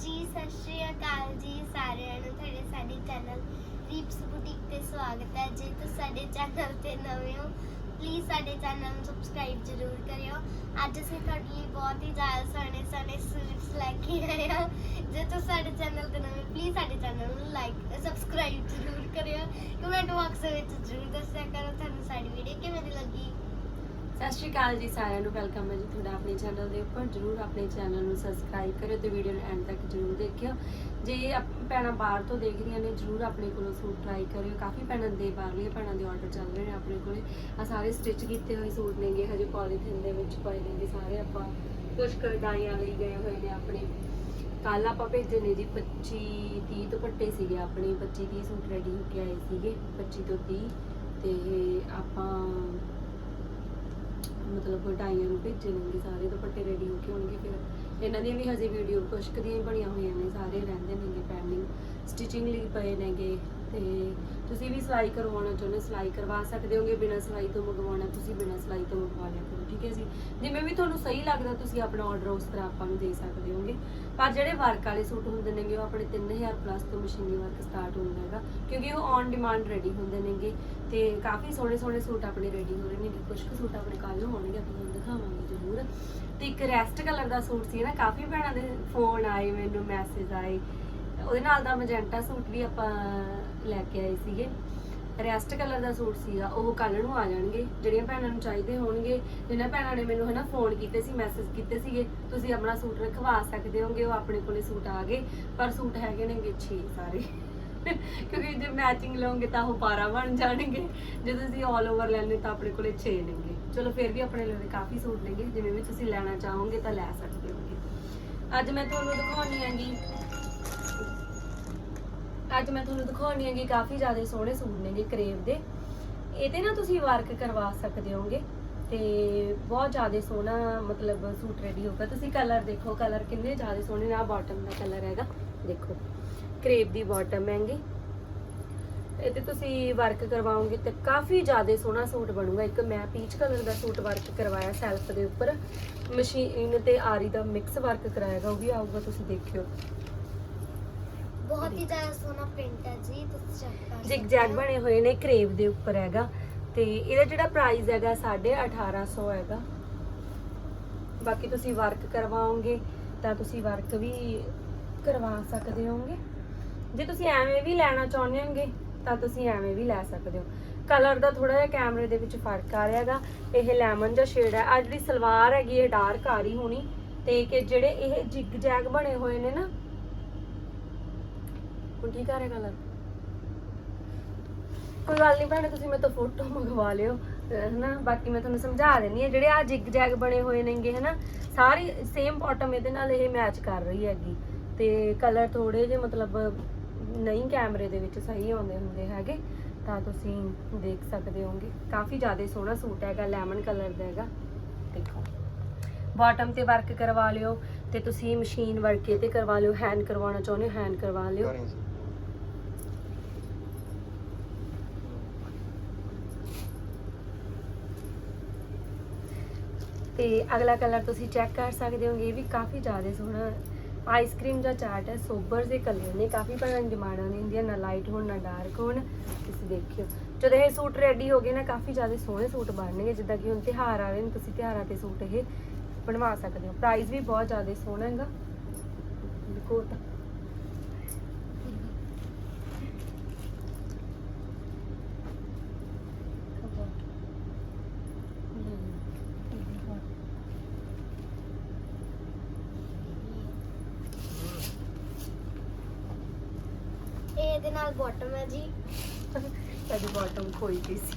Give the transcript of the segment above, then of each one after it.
ਜੀ, ਸਤਿ ਸ਼੍ਰੀ ਅਕਾਲ ਜੀ ਸਾਰਿਆਂ ਨੂੰ। ਤੁਹਾਡੇ ਸਾਡੇ ਚੈਨਲ ਰੀਪਸ ਬੁਟੀਕ ਤੇ ਸਵਾਗਤ ਹੈ। ਜੇ ਤੁਸੀਂ ਸਾਡੇ ਚੈਨਲ ਤੇ ਨਵੇਂ ਹੋ ਪਲੀਜ਼ ਸਾਡੇ ਚੈਨਲ ਨੂੰ ਸਬਸਕ੍ਰਾਈਬ ਜ਼ਰੂਰ ਕਰਿਓ। ਅੱਜ ਅਸੀਂ ਤੁਹਾਡੇ ਲਈ ਬਹੁਤ ਹੀ ਜ਼ਿਆਦਾ ਸੋਹਣੇ ਸੋਹਣੇ ਸੂਟਸ ਲੈ ਕੇ ਆਏ ਹਾਂ। ਜੇ ਤੁਸੀਂ ਸਾਡੇ ਚੈਨਲ ਤੇ ਨਵੇਂ ਪਲੀਜ਼ ਸਾਡੇ ਚੈਨਲ ਨੂੰ ਲਾਈਕ ਸਬਸਕ੍ਰਾਈਬ ਜ਼ਰੂਰ ਕਰਿਓ। ਕਮੈਂਟ ਬਾਕਸ ਵਿੱਚ ਜ਼ਰੂਰ ਦੱਸਿਆ ਕਰੋ ਤੁਹਾਨੂੰ ਸਾਡੀ ਵੀਡੀਓ ਕਿਵੇਂ ਦੀ ਲੱਗੀ। ਸਤਿ ਸ਼੍ਰੀ ਅਕਾਲ ਜੀ ਸਾਰਿਆਂ ਨੂੰ ਵੈਲਕਮ ਹੈ ਜੀ ਤੁਹਾਡਾ ਆਪਣੇ ਚੈਨਲ ਦੇ ਉੱਪਰ, ਜਰੂਰ ਆਪਣੇ ਚੈਨਲ ਨੂੰ ਸਬਸਕ੍ਰਾਈਬ ਕਰਿਓ ਤੇ ਵੀਡੀਓ ਨੂੰ ਐਂਡ ਤੱਕ ਜਰੂਰ ਦੇਖਿਓ। ਜੇ ਆਪ- ਭੈਣਾਂ ਬਾਹਰ ਤੋਂ ਦੇਖ ਰਹੀਆਂ ਨੇ, ਜਰੂਰ ਆਪਣੇ ਕੋਲੋਂ ਸੂਟ ਟਰਾਈ ਕਰਿਓ। ਕਾਫੀ ਭੈਣਾਂ ਦੇ ਬਾਹਰਲੀਆਂ ਭੈਣਾਂ ਦੇ ਆਰਡਰ ਚੱਲ ਰਹੇ ਨੇ ਆਪਣੇ ਕੋਲੇ। ਆ ਸਾਰੇ ਸਟਿਚ ਕੀਤੇ ਹੋਏ ਸੂਟ ਨੇਗੇ, ਹਜੇ ਪੋਲੀਥਿਨ ਦੇ ਵਿੱਚ ਪਏ ਜੀ ਸਾਰੇ ਆਪਾਂ। ਕੁਝ ਕਢਾਈਆਂ ਲਈ ਗਏ ਹੋਏ ਨੇ ਆਪਣੇ। ਕੱਲ ਆਪਾਂ ਭੇਜੇ ਨੇ ਜੀ 25 30 ਦੁਪੱਟੇ ਸੀਗੇ ਆਪਣੇ। 25 30 ਸੂਟ ਰੈਡੀ ਹੋ ਕੇ ਆਏ ਸੀਗੇ 25 ਤੋਂ 30 ਤੇ ਆਪਾਂ ਮਤਲਬ ਵਡਾਈਆਂ ਨੂੰ ਭੇਜੇ ਨੇਗੇ ਸਾਰੇ, ਦੁਪੱਟੇ ਰੈਡੀ ਹੋ ਕੇ ਹੋਣਗੇ ਫਿਰ। ਇਹਨਾਂ ਦੀਆਂ ਵੀ ਹਜੇ ਵੀਡੀਓ ਕੁਸ਼ਕ ਦੀਆਂ ਹੀ ਬਣੀਆਂ ਹੋਈਆਂ ਨੇ, ਸਾਰੇ ਰਹਿੰਦੇ ਨੇਗੇ ਪੈਂਡਿੰਗ ਸਟਿਚਿੰਗ ਲਈ ਪਏ ਨੇਗੇ ਤੇ ਤੁਸੀਂ ਵੀ ਸਿਲਾਈ ਕਰਵਾਉਣਾ ਚਾਹੁੰਦੇ ਸਿਲਾਈ ਕਰਵਾ ਸਕਦੇ ਹੋਗੇ ਬਿਨਾਂ ਸਿਲਾਈ ਤੋਂ ਮੰਗਵਾਉਣਾ, ਤੁਸੀਂ ਬਿਨਾਂ ਸਿਲਾਈ ਤੋਂ ਮੰਗਵਾ ਲਿਆ ਕਰੋ, ਠੀਕ ਹੈ ਜੀ? ਜਿਵੇਂ ਵੀ ਤੁਹਾਨੂੰ ਸਹੀ ਲੱਗਦਾ, ਤੁਸੀਂ ਆਪਣਾ ਆਰਡਰ ਉਸ ਤਰ੍ਹਾਂ ਆਪਾਂ ਨੂੰ ਦੇ ਸਕਦੇ ਹੋਗੇ। ਪਰ ਜਿਹੜੇ ਵਰਕ ਵਾਲੇ ਸੂਟ ਹੁੰਦੇ ਨੇਗੇ, ਉਹ ਆਪਣੇ 3000 ਪਲੱਸ ਤੋਂ ਮਸ਼ੀਨੀ ਵਰਕ ਸਟਾਰਟ ਹੁੰਦਾ ਹੈਗਾ, ਕਿਉਂਕਿ ਉਹ ਔਨ ਡਿਮਾਂਡ ਰੈਡੀ ਹੁੰਦੇ ਨੇਗੇ ਤੇ ਕਾਫੀ ਸੋਹਣੇ ਸੋਹਣੇ ਸੂਟ ਆਪਣੇ ਰੈਡੀ ਹੋ ਰਹੇ ਨੇਗੇ। ਕੁਝ ਕੁ ਸੂਟ ਆਪਣੇ ਕੱਲ ਨੂੰ ਹੋਣਗੇ ਆਪਾਂ ਤੁਹਾਨੂੰ ਦਿਖਾਵਾਂਗੇ ਜ਼ਰੂਰ। ਤੇ ਇੱਕ ਰੈਸਟ ਕਲਰ ਦਾ ਸੂਟ ਸੀ ਨਾ, ਕਾਫੀ ਭੈਣਾਂ ਦੇ ਫੋਨ ਆਏ ਮੈਨੂੰ ਮੈਸੇਜ ਆਏ। ਉਹਦੇ ਨਾਲ ਦਾ ਮੈਜੈਂਟਾ ਸੂਟ ਵੀ ਆਪਾਂ ਲੈ ਕੇ ਆਏ ਸੀਗੇ। ਰੈਸਟ ਕਲਰ ਦਾ ਸੂਟ ਸੀਗਾ, ਉਹ ਕੱਲ ਨੂੰ ਆ ਜਾਣਗੇ। ਜਿਹੜੀਆਂ ਭੈਣਾਂ ਨੂੰ ਚਾਹੀਦੇ ਹੋਣਗੇ, ਜਿਨ੍ਹਾਂ ਭੈਣਾਂ ਨੇ ਮੈਨੂੰ ਹਨਾ ਫੋਨ ਕੀਤੇ ਸੀ ਮੈਸੇਜ ਕੀਤੇ ਸੀਗੇ, ਤੁਸੀਂ ਆਪਣਾ ਸੂਟ ਰਖਵਾ ਸਕਦੇ ਹੋਗੇ, ਉਹ ਆਪਣੇ ਕੋਲੇ ਸੂਟ ਆ ਗਏ, ਪਰ ਸੂਟ ਹੈਗੇ ਨੇਗੇ 6 ਸਾਰੇ। ਕਿਉਂਕਿ ਜੇ ਮੈਚਿੰਗ ਲਓਗੇ ਤਾਂ ਉਹ 12 ਬਣ ਜਾਣਗੇ, ਜੇ ਤੁਸੀਂ 올 ਓਵਰ ਲੈਣੇ ਤਾਂ ਆਪਣੇ ਕੋਲੇ 6 ਨੇਗੇ। ਚਲੋ ਫਿਰ ਵੀ ਆਪਣੇ ਲਈ ਕਾਫੀ ਸੂਟ ਨੇਗੇ, ਜਿਵੇਂ ਵੀ ਤੁਸੀਂ ਲੈਣਾ ਚਾਹੋਗੇ ਤਾਂ ਲੈ ਸਕਦੇ ਹੋਗੇ। ਅੱਜ ਮੈਂ ਤੁਹਾਨੂੰ ਦਿਖਾਉਣੀ ਹੈਗੀ ਅੱਜ ਮੈਂ ਤੁਹਾਨੂੰ ਦਿਖਾਉਣੀ ਹੈਗੀ ਕਾਫੀ ਜ਼ਿਆਦਾ ਸੋਹਣੇ ਸੂਟ ਨੇਗੇ ਕਰੇਵ ਦੇ। ਇਹਦੇ ਨਾ ਤੁਸੀਂ ਵਰਕ ਕਰਵਾ ਸਕਦੇ ਹੋਗੇ ਤੇ ਬਹੁਤ ਜ਼ਿਆਦਾ ਸੋਹਣਾ ਮਤਲਬ ਸੂਟ ਰੈਡੀ ਹੋਗਾ ਤੁਸੀਂ ਕਲਰ ਦੇਖੋ ਕਲਰ ਕਿੰਨੇ ਜ਼ਿਆਦਾ ਸੋਹਣੇ ਨੇ। ਆ ਬਾਟਮ ਦਾ ਕਲਰ ਹੈਗਾ, ਦੇਖੋ। ਕਰੇਪ ਦੀ ਬਾਟਮ ਹੈਗੀ। ਇਹ ਤੇ ਤੁਸੀਂ ਵਰਕ ਕਰਵਾਓਗੇ ਤੇ ਕਾਫੀ ਜ਼ਿਆਦਾ ਸੋਹਣਾ ਸੂਟ ਬਣੂਗਾ। ਇੱਕ ਮੈਂ ਪੀਚ ਕਲਰ ਦਾ ਸੂਟ ਵਰਕ ਕਰਵਾਇਆ ਸੈਲਫ ਦੇ ਉੱਪਰ। ਮਸ਼ੀਨ ਤੇ ਆਰੀ ਦਾ ਮਿਕਸ ਵਰਕ ਕਰਾਇਆਗਾ ਉਹ ਵੀ ਆਊਗਾ, ਤੁਸੀਂ ਦੇਖਿਓ। ਬਹੁਤ ਹੀ ਜ਼ਿਆਦਾ ਸੋਹਣਾ ਪ੍ਰਿੰਟ ਹੈ ਜੀ ਤੁਸੀਂ ਚੈੱਕ ਕਰ ਜਿਗ ਜੈਗ ਬਣੇ ਹੋਏ ਨੇ ਕਰੇਵ ਦੇ ਉੱਪਰ ਹੈਗਾ। ਤੇ ਇਹਦਾ ਜਿਹੜਾ ਪ੍ਰਾਈਸ ਹੈਗਾ 1850 ਹੈਗਾ। ਬਾਕੀ ਤੁਸੀਂ ਵਰਕ ਕਰਵਾਓਗੇ ਤਾਂ ਤੁਸੀਂ ਵਰਕ ਵੀ ਕਰਵਾ ਸਕਦੇ ਹੋਗੇ ਜੇ ਤੁਸੀਂ ਐਵੇਂ ਵੀ ਲੈਣਾ ਚਾਹੁੰਦੇ ਹੋਗੇ ਤਾਂ ਤੁਸੀਂ ਐਵੇਂ ਵੀ ਲੈ ਸਕਦੇ ਹੋ। ਕਲਰ ਦਾ ਥੋੜਾ ਜਿਹਾ ਕੈਮਰੇ ਦੇ ਵਿੱਚ ਫ਼ਰਕ ਆ ਰਿਹਾ ਹੈਗਾ। ਇਹ ਲੈਮਨ ਜਿਹਾ ਸ਼ੇਡ ਹੈ। ਆ ਜਿਹੜੀ ਸਲਵਾਰ ਹੈਗੀ ਇਹ ਡਾਰਕ ਆ ਰਹੀ ਹੋਣੀ। ਤੇ ਕਿ ਜਿਹੜੇ ਇਹ ਜਿਗ ਜੈਗ ਬਣੇ ਹੋਏ ਨੇ ਨਾ ਹੁਣ ਠੀਕ ਆ ਰਿਹਾ ਕਲਰ? ਕੋਈ ਗੱਲ ਨਹੀਂ ਭੈਣੇ, ਤੁਸੀਂ ਮੇਰੇ ਤੋਂ ਫੋਟੋ ਮੰਗਵਾ ਲਿਓ ਹਨਾ, ਬਾਕੀ ਮੈਂ ਤੁਹਾਨੂੰ ਸਮਝਾ ਦਿੰਨੀ ਆ ਜਿਹੜੇ ਆ ਜਿਗ ਜੈਗ ਬਣੇ ਹੋਏ ਨੇਗੇ, ਹਨਾ, ਸਾਰੀ ਸੇਮ ਬਾਟਮ ਇਹਦੇ ਨਾਲ ਇਹ ਮੈਚ ਕਰ ਰਹੀ ਹੈਗੀ। ਤੇ ਕਲਰ ਥੋੜੇ ਜਿਹੇ ਮਤਲਬ ਨਹੀਂ ਕੈਮਰੇ ਦੇ ਵਿੱਚ ਸਹੀ ਆਉਂਦੇ ਹੁੰਦੇ ਹੈਗੇ, ਤਾਂ ਤੁਸੀਂ ਦੇਖ ਸਕਦੇ ਹੋਗੇ ਕਾਫੀ ਜ਼ਿਆਦਾ ਸੋਹਣਾ ਸੂਟ ਹੈਗਾ ਲੈਮਨ ਕਲਰ ਦਾ ਹੈਗਾ। ਦੇਖੋ ਬਾਟਮ ਤੇ ਵਰਕ ਕਰਵਾ ਲਿਓ, ਤੇ ਤੁਸੀਂ ਮਸ਼ੀਨ ਵਰਕ ਇਹ ਤੇ ਕਰਵਾ ਲਿਓ ਹੈਂਡ ਕਰਵਾਉਣਾ ਚਾਹੁੰਦੇ ਹੋ ਹੈਂਡ ਕਰਵਾ ਲਿਓ। ਤੇ ਅਗਲਾ ਕਲਰ ਤੁਸੀਂ ਚੈੱਕ ਕਰ ਸਕਦੇ ਹੋਗੇ, ਇਹ ਵੀ ਕਾਫੀ ਜ਼ਿਆਦਾ ਸੋਹਣਾ ਆਈਸਕ੍ਰੀਮ ਦਾ ਚਾਰਟ ਹੈ, ਸੋਬਰ ਦੇ ਕਲਰ ਨੇ, ਕਾਫੀ ਤਰ੍ਹਾਂ ਦੀ ਡਿਮਾਂਡਾਂ ਨੇ ਹੁੰਦੀਆਂ ਨਾ ਲਾਈਟ ਹੋਣ, ਨਾ ਡਾਰਕ ਹੋਣ, ਤੁਸੀਂ ਦੇਖਿਓ। ਜਦੋਂ ਇਹ ਸੂਟ ਰੈਡੀ ਹੋ ਗਏ ਨਾ, ਕਾਫੀ ਜ਼ਿਆਦਾ ਸੋਹਣੇ ਸੂਟ ਬਣਨਗੇ, ਜਿੱਦਾਂ ਕਿ ਹੁਣ ਤਿਉਹਾਰ ਆ ਰਹੇ ਨੇ ਤੁਸੀਂ ਤਿਉਹਾਰਾਂ ਤੇ ਸੂਟ ਇਹ ਬਣਵਾ ਸਕਦੇ ਹੋ। ਪ੍ਰਾਈਸ ਵੀ ਬਹੁਤ ਜ਼ਿਆਦਾ ਸੋਹਣਾ ਹੈਗਾ। ਦੇਖੋ ਤਾਂ ਇਹ ਇਹਦੇ ਨਾਲ ਬਾਟਮ ਹੈ ਜੀ। ਸਾਡੀ ਬਾਟਮ ਖੋਈ ਗਈ ਸੀ।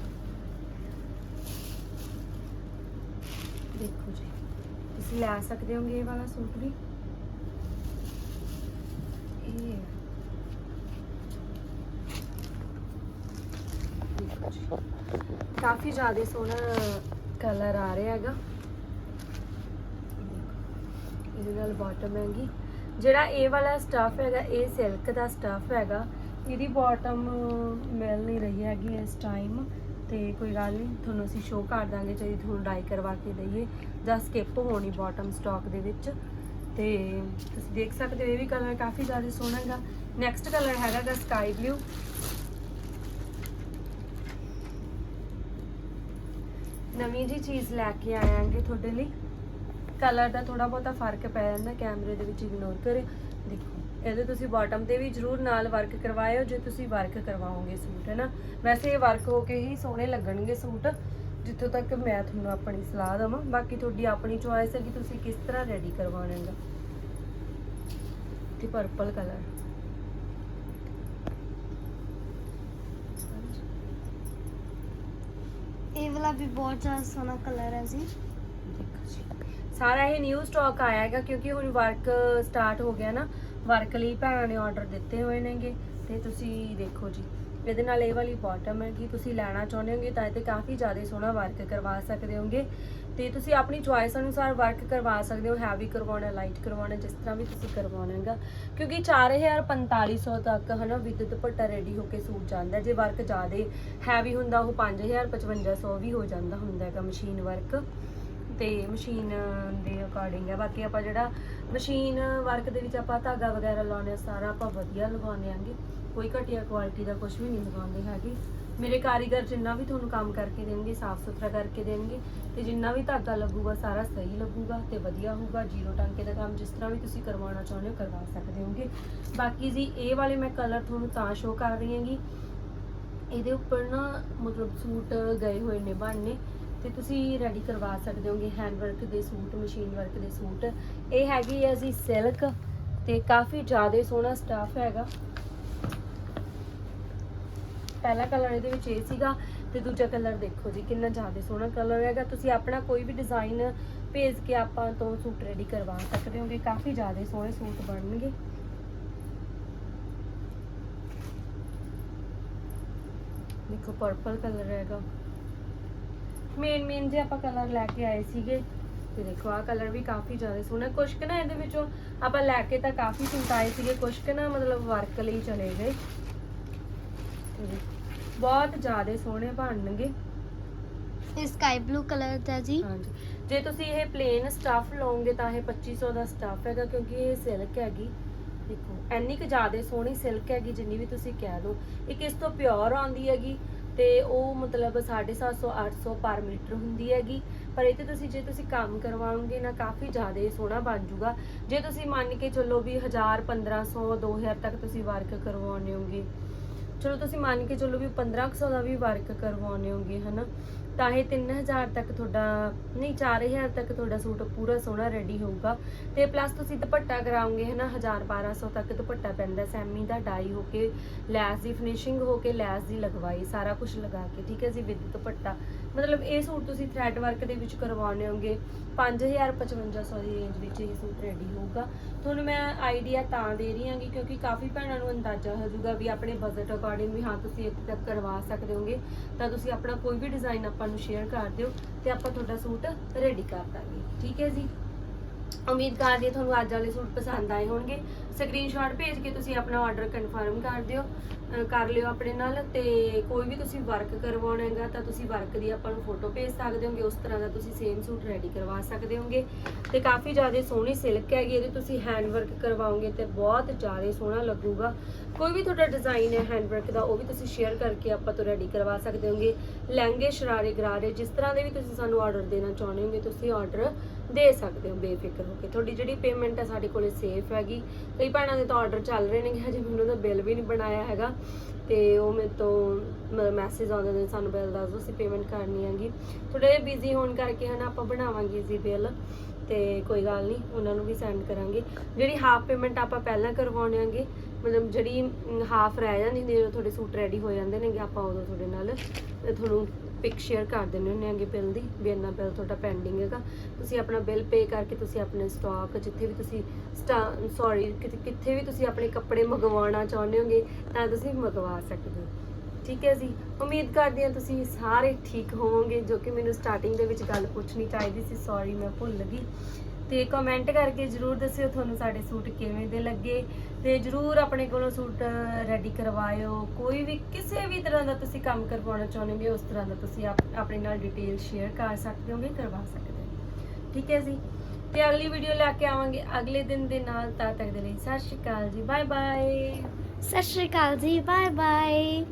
ਦੇਖੋ ਜੀ, ਤੁਸੀਂ ਲੈ ਸਕਦੇ ਹੋਗੇ ਇਹ ਵਾਲਾ ਸੂਟ ਵੀ? ਇਹ ਦੇਖੋ ਜੀ, ਕਾਫੀ ਜ਼ਿਆਦਾ ਸੋਹਣਾ ਕਲਰ ਆ ਰਿਹਾ ਹੈਗਾ। ਇਹਦੇ ਨਾਲ ਬਾਟਮ ਹੈਗੀ। ਜਿਹੜਾ ਇਹ ਵਾਲਾ ਸਟਫ ਹੈਗਾ, ਇਹ ਸਿਲਕ ਦਾ ਸਟਫ ਹੈਗਾ। ਇਹਦੀ ਬਾਟਮ ਮਿਲ ਨਹੀਂ ਰਹੀ ਹੈਗੀ ਇਸ ਟਾਈਮ ਤੇ ਕੋਈ ਗੱਲ ਨਹੀਂ, ਤੁਹਾਨੂੰ ਅਸੀਂ ਸ਼ੋਅ ਕਰ ਦਾਂਗੇ ਜੇ ਤੁਹਾਨੂੰ ਡਾਈ ਕਰਵਾ ਕੇ ਦਈਏ, ਜਾਂ ਸਕਿਪ ਹੋਣੀ ਬਾਟਮ ਸਟਾਕ ਦੇ ਵਿੱਚ। ਤੇ ਤੁਸੀਂ ਦੇਖ ਸਕਦੇ ਹੋ, ਇਹ ਵੀ ਕਲਰ ਕਾਫੀ ਜ਼ਿਆਦਾ ਸੋਹਣਾ ਹੈਗਾ। ਨੈਕਸਟ ਕਲਰ ਹੈਗਾ ਦਾ ਸਕਾਈ ਬਲੂ ਨਵੀਂ ਜੀ ਚੀਜ਼ ਲੈ ਕੇ ਆਇਆਂਗੇ ਤੁਹਾਡੇ ਲਈ। ਕਲਰ ਦਾ ਥੋੜਾ ਬਹੁਤਾ ਫ਼ਰਕ ਪੈ ਜਾਂਦਾ ਕੈਮਰੇ ਦੇ ਵਿੱਚ ਇਗਨੋਰ ਕਰਿਓ। ਦੇਖੋ। ਇਹਦੇ ਤੁਸੀਂ ਬਾਟਮ ਤੇ ਵੀ ਜਰੂਰ ਨਾਲ ਵਰਕ ਕਰਵਾਇਓ ਜੇ ਤੁਸੀਂ ਵਰਕ ਕਰਵਾਓਗੇ ਸੂਟ ਹੈ ਨਾ? ਵੈਸੇ ਇਹ ਵਰਕ ਹੋ ਕੇ ਹੀ ਸੋਹਣੇ ਲੱਗਣਗੇ ਸੂਟ ਜਿੱਥੋਂ ਤੱਕ ਮੈਂ ਤੁਹਾਨੂੰ ਆਪਣੀ ਸਲਾਹ ਦਵਾਂ। ਬਾਕੀ ਤੁਹਾਡੀ ਆਪਣੀ ਚੁਆਇਸ ਹੈ ਕਿ ਤੁਸੀਂ ਕਿਸ ਤਰ੍ਹਾਂ ਰੈਡੀ ਕਰਵਾਉਣਾ ਹੈਗਾ। ਤੇ ਪਰਪਲ ਕਲਰ ਇਹ ਵਾਲਾ ਵੀ ਬਹੁਤ ਜ਼ਿਆਦਾ ਸੋਹਣਾ ਕਲਰ ਹੈ ਜੀ। ਸਾਰਾ ਇਹ ਨਿਊ ਸਟਾਕ ਆਇਆ ਹੈਗਾ ਕਿਉਂਕਿ ਹੁਣ ਵਰਕ ਸਟਾਰਟ ਹੋ ਗਿਆ ਨਾ। ਵਰਕ ਲਈ ਭੈਣਾਂ ਨੇ ਆਰਡਰ ਦਿੱਤੇ ਹੋਏ ਨੇਗੇ, ਤੇ ਤੁਸੀਂ ਦੇਖੋ ਜੀ, ਇਹਦੇ ਨਾਲ ਇਹ ਵਾਲੀ ਬਾਟਮ ਹੈ ਕਿ ਤੁਸੀਂ ਲੈਣਾ ਚਾਹੁੰਦੇ ਹੋਗੇ ਤਾਂ ਇਹ ਤੇ ਕਾਫੀ ਜ਼ਿਆਦਾ ਸੋਹਣਾ ਵਰਕ ਕਰਵਾ ਸਕਦੇ ਹੋਗੇ, ਤੇ ਤੁਸੀਂ ਆਪਣੀ ਚੁਆਇਸ ਅਨੁਸਾਰ ਵਰਕ ਕਰਵਾ ਸਕਦੇ ਹੋ ਹੈਵੀ ਕਰਵਾਉਣਾ ਲਾਈਟ ਕਰਵਾਉਣਾ, ਜਿਸ ਤਰ੍ਹਾਂ ਵੀ ਤੁਸੀਂ ਕਰਵਾਉਣਾ ਹੈਗਾ, ਕਿਉਂਕਿ 4000 4500 ਤੱਕ ਹਨਾ ਵਿਦ ਦੁਪੱਟਾ ਰੈਡੀ ਹੋ ਕੇ ਸੂਟ ਜਾਂਦਾ ਜੇ ਵਰਕ ਜ਼ਿਆਦਾ ਹੈਵੀ ਹੁੰਦਾ ਉਹ 5000 5500 ਵੀ ਹੋ ਜਾਂਦਾ ਹੁੰਦਾ ਹੈਗਾ ਮਸ਼ੀਨ ਵਰਕ ਤੇ ਮਸ਼ੀਨ ਦੇ ਅਕੋਰਡਿੰਗ ਹੈ ਬਾਕੀ ਆਪਾਂ ਜਿਹੜਾ ਮਸ਼ੀਨ ਵਰਕ ਦੇ ਵਿੱਚ ਆਪਾਂ ਧਾਗਾ ਵਗੈਰਾ ਲਾਉਨੇ ਆ, ਸਾਰਾ ਆਪਾਂ ਵਧੀਆ ਲਗਾਉਂਦੇ ਆਂਗੇ। ਕੋਈ ਘਟੀਆ ਕੁਆਲਿਟੀ ਦਾ ਕੁਝ ਵੀ ਨਹੀਂ ਲਗਾਉਂਦੇ ਹੈਗੇ। ਮੇਰੇ ਕਾਰੀਗਰ ਜਿੰਨਾ ਵੀ ਤੁਹਾਨੂੰ ਕੰਮ ਕਰਕੇ ਦੇਣਗੇ, ਸਾਫ਼ ਸੁਥਰਾ ਕਰਕੇ ਦੇਣਗੇ, ਤੇ ਜਿੰਨਾ ਵੀ ਧਾਗਾ ਲੱਗੂਗਾ, ਸਾਰਾ ਸਹੀ ਲੱਗੂਗਾ ਤੇ ਵਧੀਆ ਹੋਊਗਾ। ਜ਼ੀਰੋ ਟਾਂਕੇ ਦਾ ਕੰਮ ਜਿਸ ਤਰ੍ਹਾਂ ਵੀ ਤੁਸੀਂ ਕਰਵਾਉਣਾ ਚਾਹੁੰਦੇ ਹੋ, ਕਰਵਾ ਸਕਦੇ ਹੋਗੇ। ਬਾਕੀ ਜੀ, ਇਹ ਵਾਲੇ ਮੈਂ ਕਲਰ ਤੁਹਾਨੂੰ ਤਾਂ ਸ਼ੋ ਕਰ ਰਹੀ ਹਾਂਗੀ। ਇਹਦੇ ਉੱਪਰ ਨਾ ਮਤਲਬ ਸੂਟ ਗਏ ਹੋਏ ਨੇ ਬਣਨੇ। ਤੇ ਤੁਸੀਂ ਰੈਡੀ ਕਰਵਾ ਸਕਦੇ ਹੋਗੇ ਹੈਂਡ ਵਰਕ ਦੇ ਸੂਟ ਮਸ਼ੀਨ ਵਰਕ ਦੇ ਸੂਟ। ਇਹ ਹੈਗੀ ਹੈ ਜੀ ਸਿਲਕ ਤੇ ਕਾਫੀ ਜ਼ਿਆਦਾ ਸੋਹਣਾ ਸਟਾਫ ਹੈਗਾ। ਪਹਿਲਾ ਕਲਰ ਇਹਦੇ ਵਿੱਚ ਇਹ ਸੀਗਾ ਤੇ ਦੂਜਾ ਕਲਰ ਦੇਖੋ ਜੀ ਕਿੰਨਾ ਜ਼ਿਆਦਾ ਸੋਹਣਾ ਕਲਰ ਹੈਗਾ। ਤੁਸੀਂ ਆਪਣਾ ਕੋਈ ਵੀ ਡਿਜ਼ਾਈਨ ਭੇਜ ਕੇ ਆਪਾਂ ਤੋਂ ਸੂਟ ਰੈਡੀ ਕਰਵਾ ਸਕਦੇ ਹੋਗੇ। ਕਾਫੀ ਜ਼ਿਆਦਾ ਸੋਹਣੇ ਸੂਟ ਬਣਨਗੇ। ਦੇਖੋ ਪਰਪਲ ਕਲਰ ਹੈਗਾ। ਮੇਨ ਮੇਨ ਜੇ ਆਪਾਂ ਕਲਰ ਲੈ ਕੇ ਆਏ ਸੀਗੇ ਤੇ ਦੇਖੋ ਆਹ ਕਲਰ ਵੀ ਕਾਫੀ ਜ਼ਿਆਦਾ ਸੋਹਣਾ ਕੁਛ ਕੁ ਨਾ ਇਹਦੇ ਵਿੱਚੋਂ ਆਪਾਂ ਲੈ ਕੇ ਤਾਂ ਕਾਫੀ ਸੂਟ ਆਏ ਸੀਗੇ। ਕੁਛ ਕੁ ਨਾ ਮਤਲਬ ਵਰਕ ਲਈ ਚਲੇ ਗਏ। ਬਹੁਤ ਜ਼ਿਆਦਾ ਸੋਹਣੇ ਬਣਨਗੇ। ਇਹ ਸਕਾਈ ਬਲੂ ਕਲਰ ਦਾ ਜੀ। ਹਾਂਜੀ। ਜੇ ਤੁਸੀਂ ਇਹ ਪਲੇਨ ਸਟਫ ਲਓਗੇ ਤਾਂ ਇਹ 2500 ਦਾ ਸਟਫ ਹੈਗਾ ਕਿਉਂਕਿ ਇਹ ਸਿਲਕ ਹੈਗੀ। ਦੇਖੋ ਇੰਨੀ ਕੁ ਜ਼ਿਆਦਾ ਸੋਹਣੀ ਸਿਲਕ ਹੈਗੀ ਜਿੰਨੀ ਵੀ ਤੁਸੀਂ ਕਹਿ ਲਓ ਇੱਕ ਇਸ ਤੋਂ ਪਿਓਰ ਆਉਂਦੀ ਹੈਗੀ। ਤੇ ਉਹ ਮਤਲਬ 750 800 ਪਰ ਮੀਟਰ ਹੁੰਦੀ ਹੈਗੀ। ਪਰ ਇਹ ਤੇ ਤੁਸੀਂ, ਜੇ ਤੁਸੀਂ ਕੰਮ ਕਰਵਾਓਗੇ ਨਾ, ਕਾਫੀ ਜ਼ਿਆਦਾ ਸੋਹਣਾ ਬਣ ਜਾਊਗਾ ਜੇ ਤੁਸੀਂ ਮੰਨ ਕੇ ਚੱਲੋ ਵੀ 1000 1500 2000 ਤੱਕ ਤੁਸੀਂ ਵਰਕ ਕਰਵਾਉਣੇ ਹੋਗੇ ਚਲੋ ਤੁਸੀਂ ਮੰਨ ਕੇ ਚੱਲੋ ਵੀ 1500 ਦਾ ਵੀ ਵਰਕ ਕਰਵਾਉਣੇ ਹੋਗੇ, ਹਨਾ? ਤਾਂ ਇਹ 3000 ਤੱਕ ਤੁਹਾਡਾ, ਨਹੀਂ 4000 ਤੱਕ ਤੁਹਾਡਾ ਸੂਟ ਪੂਰਾ ਸੋਹਣਾ ਰੈਡੀ ਹੋਊਗਾ। ਤੇ ਪਲੱਸ ਤੁਸੀਂ ਦੁਪੱਟਾ ਕਰਾਉਂਗੇ ਹਨਾ? 1000 1200 ਤੱਕ ਦੁਪੱਟਾ ਪੈਂਦਾ, ਸੈਮੀ ਦਾ ਡਾਈ ਹੋ ਕੇ, ਲੈਸ ਦੀ ਫਿਨਿਸ਼ਿੰਗ ਹੋ ਕੇ, ਲੈਸ ਦੀ ਲਗਵਾਈ, ਸਾਰਾ ਕੁਝ ਲਗਾ ਕੇ, ਠੀਕ ਹੈ ਜੀ? ਵਿਦ ਦੁਪੱਟਾ। ਮਤਲਬ ਇਹ ਸੂਟ ਤੁਸੀਂ ਥ੍ਰੈਡ ਵਰਕ ਦੇ ਵਿੱਚ ਕਰਵਾਉਣੇ ਹੋਗੇ 5000 5500 ਦੀ ਰੇਂਜ ਵਿੱਚ ਇਹ ਸੂਟ ਰੈਡੀ ਹੋਊਗਾ। ਤੁਹਾਨੂੰ ਮੈਂ ਆਈਡੀਆ ਤਾਂ ਦੇ ਰਹੀ ਹਾਂਗੀ ਕਿਉਂਕਿ ਕਾਫੀ ਭੈਣਾਂ ਨੂੰ ਅੰਦਾਜ਼ਾ ਹੋ ਜਾਊਗਾ ਵੀ ਆਪਣੇ ਬਜਟ ਅਕੋਰਡਿੰਗ ਵੀ ਹਾਂ, ਤੁਸੀਂ ਇੱਥੇ ਤੱਕ ਕਰਵਾ ਸਕਦੇ ਹੋਗੇ। ਤਾਂ ਤੁਸੀਂ ਆਪਣਾ ਕੋਈ ਵੀ ਡਿਜ਼ਾਈਨ ਆਪਾਂ ਨੂੰ ਸ਼ੇਅਰ ਕਰ ਦਿਓ ਤੇ ਆਪਾਂ ਤੁਹਾਡਾ ਸੂਟ ਰੈਡੀ ਕਰ ਦਾਂਗੇ। ਠੀਕ ਹੈ ਜੀ? ਉਮੀਦ ਕਰਦੀ ਹਾਂ ਤੁਹਾਨੂੰ ਅੱਜ ਵਾਲੇ ਸੂਟ ਪਸੰਦ ਆਏ ਹੋਣਗੇ। ਸਕਰੀਨਸ਼ਾਟ ਭੇਜ ਕੇ ਤੁਸੀਂ ਆਪਣਾ ਆਰਡਰ ਕਨਫਰਮ ਕਰ ਦਿਓ ਕਰ ਲਿਓ ਆਪਣੇ ਨਾਲ ਤੇ ਕੋਈ ਵੀ ਤੁਸੀਂ ਵਰਕ ਕਰਵਾਉਣਾ ਹੈਗਾ ਤਾਂ ਤੁਸੀਂ ਵਰਕ ਦੀ ਆਪਾਂ ਨੂੰ ਫੋਟੋ ਭੇਜ ਸਕਦੇ ਹੋਗੇ, ਉਸ ਤਰ੍ਹਾਂ ਦਾ ਤੁਸੀਂ ਸੇਮ ਸੂਟ ਰੈਡੀ ਕਰਵਾ ਸਕਦੇ ਹੋਗੇ। ਤੇ ਕਾਫੀ ਜ਼ਿਆਦਾ ਸੋਹਣੀ ਸਿਲਕ ਹੈਗੀ, ਇਹਦੇ ਤੁਸੀਂ ਹੈਂਡ ਵਰਕ ਕਰਵਾਓਗੇ ਤੇ ਬਹੁਤ ਜ਼ਿਆਦਾ ਸੋਹਣਾ ਲੱਗੂਗਾ। ਕੋਈ ਵੀ ਤੁਹਾਡਾ ਡਿਜ਼ਾਈਨ ਹੈ ਹੈਂਡ ਵਰਕ ਦਾ, ਉਹ ਵੀ ਤੁਸੀਂ ਸ਼ੇਅਰ ਕਰਕੇ ਆਪਾਂ ਤੋਂ ਰੈਡੀ ਕਰਵਾ ਸਕਦੇ ਹੋਗੇ। ਲਹਿੰਗੇ, ਸ਼ਰਾਰੇ, ਗਰਾਰੇ, ਜਿਸ ਤਰ੍ਹਾਂ ਦੇ ਵੀ ਤੁਸੀਂ ਸਾਨੂੰ ਆਰਡਰ ਦੇਣਾ ਚਾਹੁੰਦੇ ਹੋਗੇ, ਤੁਸੀਂ ਆਰਡਰ ਦੇ ਸਕਦੇ ਹੋ, ਬੇਫਿਕਰ ਹੋ ਕੇ। ਤੁਹਾਡੀ ਜਿਹੜੀ ਪੇਮੈਂਟ ਹੈ ਸਾਡੇ ਕੋਲੇ ਸੇਫ ਹੈਗੀ। ਕਈ ਭੈਣਾਂ ਦੇ ਤਾਂ ਆਰਡਰ ਚੱਲ ਰਹੇ ਨੇ ਹਜੇ ਮੈਨੂੰ ਉਹਦਾ ਬਿੱਲ ਵੀ ਨਹੀਂ ਬਣਾਇਆ ਹੈਗਾ। ਤੇ ਉਹ ਮੇਰੇ ਤੋਂ ਮੈਸੇਜ ਆਉਂਦੇ ਨੇ, ਸਾਨੂੰ ਬਿੱਲ ਦੱਸ ਦਿਓ, ਅਸੀਂ ਪੇਮੈਂਟ ਕਰਨੀ ਹੈਗੀ। ਥੋੜੇ ਬਿਜ਼ੀ ਹੋਣ ਕਰਕੇ ਹਨਾ, ਆਪਾਂ ਬਣਾਵਾਂਗੇ ਜੀ ਬਿੱਲ ਤੇ ਕੋਈ ਗੱਲ ਨਹੀਂ, ਉਹਨਾਂ ਨੂੰ ਵੀ ਸੈਂਡ ਕਰਾਂਗੇ। ਜਿਹੜੀ ਹਾਫ ਪੇਮੈਂਟ ਆਪਾਂ ਪਹਿਲਾਂ ਕਰਵਾਉਣੇ ਆਂਗੇ ਮਤਲਬ ਜਿਹੜੀ ਹਾਫ ਰਹਿ ਜਾਂਦੀ ਹੁੰਦੀ ਜਦੋਂ ਤੁਹਾਡੇ ਸੂਟ ਰੈਡੀ ਹੋ ਜਾਂਦੇ ਨੇਗੇ, ਆਪਾਂ ਉਦੋਂ ਤੁਹਾਡੇ ਨਾਲ ਤੁਹਾਨੂੰ ਪਿਕ ਸ਼ੇਅਰ ਕਰ ਦਿੰਦੇ ਹੁੰਦੇ ਆਂਗੇ ਬਿੱਲ ਦੀ, ਵੀ ਇੰਨਾ ਬਿੱਲ ਤੁਹਾਡਾ ਪੈਂਡਿੰਗ ਹੈਗਾ। ਤੁਸੀਂ ਆਪਣਾ ਬਿੱਲ ਪੇ ਕਰਕੇ ਤੁਸੀਂ ਆਪਣੇ ਸਟਾਕ ਜਿੱਥੇ ਵੀ ਤੁਸੀਂ ਸੌਰੀ ਕਿੱਥੇ ਵੀ ਤੁਸੀਂ ਆਪਣੇ ਕੱਪੜੇ ਮੰਗਵਾਉਣਾ ਚਾਹੁੰਦੇ ਹੋਗੇ, ਤਾਂ ਤੁਸੀਂ ਮੰਗਵਾ ਸਕਦੇ ਹੋ। ਠੀਕ ਹੈ ਜੀ? ਉਮੀਦ ਕਰਦੀ ਹਾਂ ਤੁਸੀਂ ਸਾਰੇ ਠੀਕ ਹੋਵੋਗੇ, ਜੋ ਕਿ ਮੈਨੂੰ ਸਟਾਰਟਿੰਗ ਦੇ ਵਿੱਚ ਗੱਲ ਪੁੱਛਣੀ ਚਾਹੀਦੀ ਸੀ ਸੌਰੀ ਮੈਂ ਭੁੱਲ ਗਈ। ਤੇ ਕਮੈਂਟ ਕਰਕੇ ਜਰੂਰ ਦੱਸਿਓ ਤੁਹਾਨੂੰ ਸਾਡੇ ਸੂਟ ਕਿਵੇਂ ਦੇ ਲੱਗੇ ਤੇ ਜਰੂਰ ਆਪਣੇ ਕੋਲੋਂ ਸੂਟ ਰੈਡੀ ਕਰਵਾਇਓ। ਕੋਈ ਵੀ ਕਿਸੇ ਵੀ ਤਰ੍ਹਾਂ ਦਾ ਤੁਸੀਂ ਕੰਮ ਕਰਵਾਉਣਾ ਚਾਹੁੰਦੇ ਹੋ ਉਸ ਤਰ੍ਹਾਂ ਦਾ ਤੁਸੀਂ ਆਪਣੇ ਨਾਲ ਡਿਟੇਲ ਸ਼ੇਅਰ ਕਰ ਸਕਦੇ ਹੋਗੇ ਕਰਵਾ ਸਕਦੇ ਹੋ। ਠੀਕ ਹੈ ਜੀ? ਤੇ ਅਗਲੀ ਵੀਡੀਓ ਲੈ ਕੇ ਆਵਾਂਗੇ ਅਗਲੇ ਦਿਨ ਦੇ ਨਾਲ, ਤਦ ਤੱਕ ਦੇ ਲਈ ਸਤਿ ਸ਼੍ਰੀ ਅਕਾਲ ਜੀ ਬਾਏ ਬਾਏ ਸਤਿ ਸ਼੍ਰੀ ਅਕਾਲ ਜੀ ਬਾਏ ਬਾਏ